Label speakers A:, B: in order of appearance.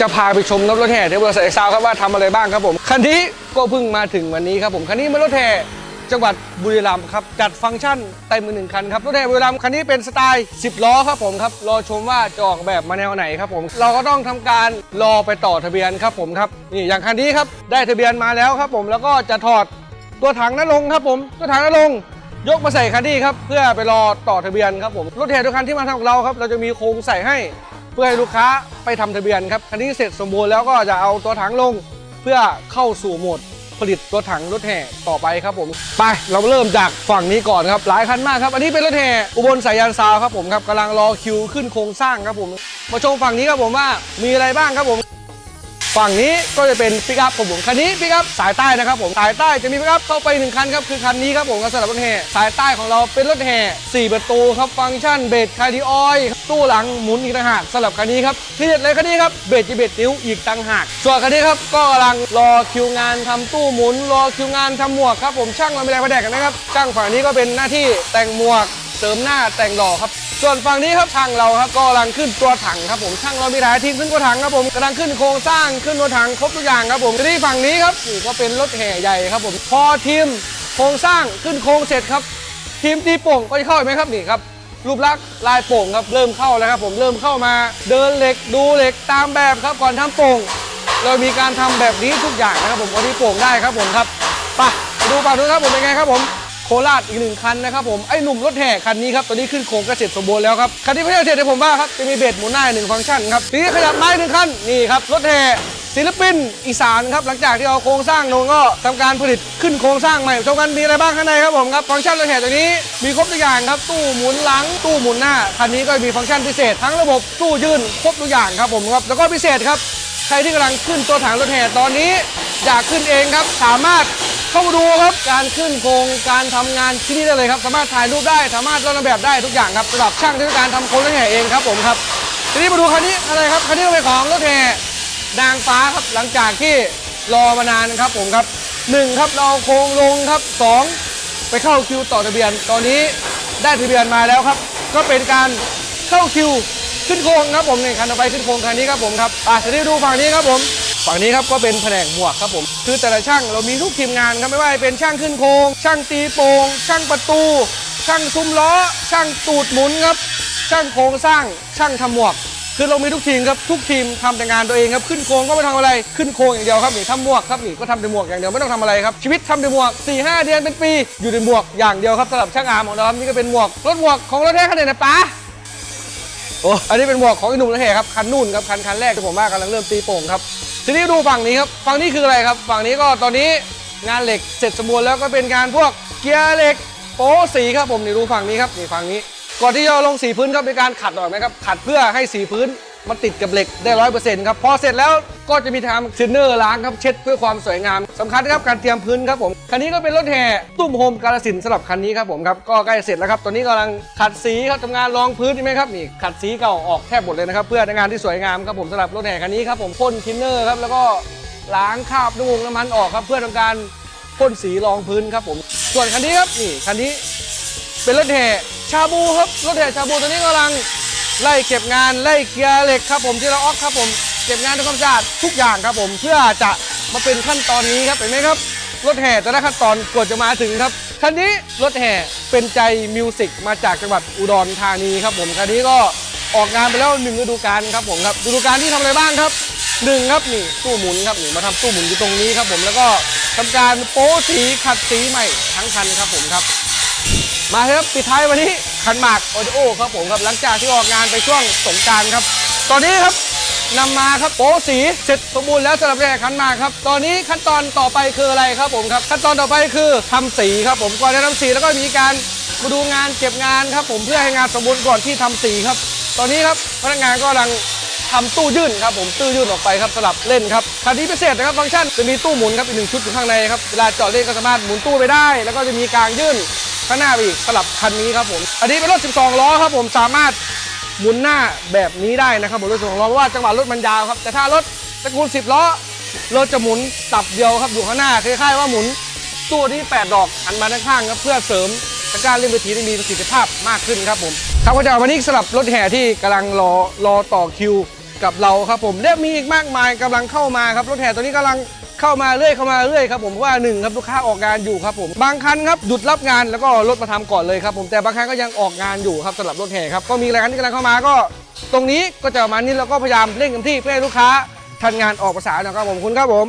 A: จะพาไปชมรถแห่ที่บริษัทเอ็กซาวครับว่าทำอะไรบ้างครับผม คันนี้ก็เพิ่งมาถึงวันนี้ครับผม คันนี้เป็นรถแห่จังหวัดบุรีรัมย์ครับ จัดฟังก์ชันเต็มมือหนึ่งคันครับรถแห่บุรีรัมย์คันนี้เป็นสไตล์ 10 ล้อครับผมครับรอชมว่าจะออกแบบมาแนวไหนครับผม เราก็ต้องทำการรอไปต่อทะเบียนครับผมครับนี่อย่างคันนี้ครับได้ทะเบียนมาแล้วครับผมแล้วก็จะถอดตัวถังนั้นลงครับผมตัวถังนั้นลงยกมาใส่คันนี้ครับเพื่อไปรอต่อทะเบียนครับผมรถแห่ทุกคันที่มาทำกับเราครับเราจะมีโครงใส่ให้ พื่อให้ลูกค้าไปทำทะเบียนครับคันนี้เสร็จสมบูรณ์แล้วก็จะเอาตัวถังลงเพื่อเข้าสู่โหมดผลิตตัวถังรถแห่ต่อไปครับผมไปเราเริ่มจากฝั่งนี้ก่อนครับหลายคันมากครับ อันนี้เป็นรถแห่อุบลสายยานซาวครับผมครับกำลังรอคิวขึ้นโครงสร้างครับผม มาชมฝั่งนี้ครับผมว่ามีอะไรบ้างครับผม ฝั่งนี้ก็จะเป็นปิกอัพผมผมคันนี้ปิกอัพสายใต้นะครับผมสายใต้จะมีปิกอัพเข้าไปหนึ่งคันครับคือคันนี้ครับผมก็สำหรับรถแห่สายใต้ของเราเป็นรถแห่สี่ประตูครับฟังก์ชันเบรกคาร์ดิออยตู้หลังหมุนอีกต่างหากสำหรับคันนี้ครับที่เด็ดเลยคันนี้ครับเบรกจีเบรกนิ้วอีกต่างหากส่วนคันนี้ครับก็กำลังรอคิวงานทำตู้หมุน รอคิวงานทำหมวกครับผมช่างเราไม่ได้มาแดกกันนะครับช่างฝั่งนี้ก็เป็นหน้าที่แต่งหมวก เสริมหน้าแต่งหล่อครับ ส่วนฝั่งนี้ครับช่างเราครับก็กำลังขึ้นตัวถังครับผมช่างเรามีหลายทีมขึ้นตัวถังครับผมกำลังขึ้นโครงสร้างขึ้นตัวถังครบทุกอย่างครับผมที่ฝั่งนี้ครับนี่ก็เป็นรถแห่ใหญ่ครับผมพอทีมโครงสร้างขึ้นโครงเสร็จครับ ทีมตีโป่งก็จะเข้าไหมครับนี่ครับรูปลักษณ์ลายโป่งครับเริ่มเข้าแล้วครับผมเริ่มเข้ามาเดินเหล็กดูเหล็กตามแบบครับก่อนทำโป่งเรามีการทำแบบนี้ทุกอย่างนะครับผมก่อนที่โป่งได้ครับผมครับไปไปดูฝั่งนู้นครับผมเป็นไงครับผม โคราชอีกหนึ่งคันนะครับผมไอ้หนุ่มรถแห่คันนี้ครับตัวนี้ขึ้นโครงกระเสร็จสมบูรณ์แล้วครับคันที่ไม่ใช่เสร็จเดี๋ยวผมว่าครับจะมีเบรหมุนหน้าหนึ่งฟังก์ชันครับทีนี้ขยับไม้หนึ่งคันนี่ครับรถแห่ศิลปินอีสานครับหลังจากที่เอาโครงสร้างลงก็ทำการผลิตขึ้นโครงสร้างใหม่ชมกันมีอะไรบ้างข้างในครับผมครับฟังก์ชันรถแห่ตัวนี้มีครบทุกอย่างครับตู้หมุนหลังตู้หมุนหน้าคันนี้ก็มีฟังก์ชันพิเศษ ทั้งระบบตู้ยื่นครบทุกอย่างครับผมครับแล้วก็พิเศษครับใครที่กำลังขึ้นตัวถังรถแห่ตอนนี้อยากขึ้นเองครับสามารถ เข้ามาดูครับการขึ้นโครงการทำงานที่นี่ได้เลยครับ สามารถถ่ายรูปได้สามารถลอกแบบได้ทุกอย่างครับสำหรับช่างที่ต้องการทำโครงรถแห่เองครับผมครับทีนี้มาดูคันนี้อะไรครับคันนี้เป็นของรถแห่นางฟ้าครับหลังจากที่รอมานานครับผมครับหนึ่งครับเราเอโครงลงครับสองไปเข้าคิวต่อทะเบียน ตอนนี้ได้ทะเบียนมาแล้วครับ ก็เป็นการเข้าคิวขึ้นโครงครับผมนี่คันต่อไปขึ้นโครงคันนี้ครับผมครับอะจะได้ดูฝั่งนี้ครับผม ฝั่งนี้ครับก็เป็นแผนกหมวกครับผมคือแต่ละช่างเรามีทุกทีมงานครับไม่ว่าจะเป็นช่างขึ้นโครงช่างตีโป่งช่างประตู ช่างซุ้มล้อ ช่างตูดหมุนครับ ช่างโครงสร้างช่างทำหมวก คือเรามีทุกทีมครับทุกทีมทำแต่งานตัวเองครับขึ้นโครงก็ไม่ทำอะไรขึ้นโครงอย่างเดียวครับนี่ทำหมวกครับนี่ก็ทำแต่หมวกอย่างเดียวไม่ต้องทำอะไรครับชีวิตทำแต่หมวก4ี่ห้าเดือนเป็นปี อยู่ในหมวกอย่างเดียวครับสำหรับช่างอาร์มของเราครับนี่ก็เป็นหมวกรถหมวกของรถแท้คันไหนนะป๊า โอ้อันนี้เป็นหมวกของอีหนุ่มรถแห่ครับคันนู่นครับคันคันแรกที่ผมว่ากำลังเริ่มตีโป่งครับทีนี้ดูฝั่งนี้ครับฝั่งนี้คืออะไรครับ ฝั่งนี้ก็ตอนนี้งานเหล็กเสร็จสมบูรณ์แล้วก็เป็นการพวกเกียร์เหล็กโป๊สีครับผมนี่ดูฝั่งนี้ครับนี่ฝั่งนี้ ก่อนที่จะลงสีพื้นครับเป็นการขัดหน่อยไหมครับขัดเพื่อให้สีพื้น มันติดกับเหล็กได้ร้อยเปอร์เซ็นต์ครับพอเสร็จแล้วก็จะมีทำซินเนอร์ล้างครับเช็ดเพื่อความสวยงามสำคัญนะครับการเตรียมพื้นครับผมคันนี้ก็เป็นรถแห่ตุ้มโฮมกาลสินสำหรับคันนี้ครับผมครับก็ใกล้เสร็จแล้วครับตอนนี้กำลังขัดสีครับทำงานรองพื้นใช่ไหมครับนี่ขัดสีเก่าออกแทบหมดเลยนะครับเพื่อในงานที่สวยงามครับผมสำหรับรถแห่คันนี้ครับผมพ่นทินเนอร์ครับแล้วก็ล้างคราบน้ำมันน้ำมันออกครับ เพื่อทำการพ่นสีรองพื้นครับผม ส่วนคันนี้ครับนี่คันนี้เป็นรถแห่ชาบูครับรถแห่ชาบูตัวนี้กำลัง ไล่เก็บงานไล่เคลียร์เหล็กครับผมที่เราออกครับผมเก็บงานทำความสะอาดทุกอย่างครับผมเพื่อจะมาเป็นขั้นตอนนี้ครับเห็นไหมครับรถแห่แต่ละขั้นตอนกว่าจะมาถึงครับคันนี้รถแห่เป็นใจมิวสิกมาจากจังหวัดอุดรธานีครับผมคันนี้ก็ออกงานไปแล้วหนึ่งฤดูกาลครับผมครับฤดูกาลที่ทำอะไรบ้างครับหนึ่งครับนี่ตู้หมุนครับนี่มาทำตู้หมุนอยู่ตรงนี้ครับผมแล้วก็ทำการโป๊สีขัดสีใหม่ทั้งคันครับผมครับ มาครับปิดท้ายวันนี้ขันหมากโอดิโอครับผมครับหลังจากที่ออกงานไปช่วงสงการครับ ตอนนี้ครับนำมาครับโป๊สีเสร็จสมบูรณ์แล้วสำหรับแรกขันหมากครับ ตอนนี้ขั้นตอนต่อไปคืออะไรครับผมครับ ขั้นตอนต่อไปคือทำสีครับผมก่อนจะทำสีแล้วก็มีการมาดูงานเก็บงานครับ ผมเพื่อให้งานสมบูรณ์ก่อนที่ทำสีครับ ตอนนี้ครับพนักงานก็กำลังทำตู้ยื่นครับผมตู้ยื่นออกไปครับสลับเล่นครับคันนี้พิเศษนะครับฟังก์ชันจะมีตู้หมุนครับอีกหนึ่งชุดอยู่ข้างในครับเวลาจอดเล่นก็สามารถหมุนตู้ไปได้ แล้วก็จะมีกลางยื่น ข้างหน้าไปอีกสลับคันนี้ครับผม อันนี้เป็นรถ 12 ล้อครับผมสามารถหมุนหน้าแบบนี้ได้นะครับผมรถ12ล้อเพราะว่าจังหวะรถมันยาวครับ แต่ถ้ารถตระกูล 10 ล้อรถจะหมุนตับเดียวครับอยู่ข้างหน้าคล้ายๆว่าหมุนตู้ที่ 8 ดอกหันมาด้านข้างครับเพื่อเสริมการเล่นเวทีได้มีประสิทธิภาพมากขึ้นครับผมครับก็จะวันนี้สำหรับรถแห่ที่กำลังรอรอต่อคิวกับเราครับผมและมีอีกมากมายกำลังเข้ามาครับรถแห่ตัวนี้กำลัง เข้ามาเรื่อยเข้ามาเรื่อยครับผมเพราะว่าหนึ่งครับลูกค้าออกงานอยู่ครับผมบางคันครับหยุดรับงานแล้วก็รถมาทำก่อนเลยครับผมแต่บางคันก็ยังออกงานอยู่ครับสำหรับรถแห่ครับก็มีรายการที่กำลังเข้ามาก็ ตรงนี้ก็จะประมาณนี้แล้วก็พยายามเร่งเต็มที่เพื่อให้ลูกค้าทันงานออกภาษานะครับผมคุณครับผม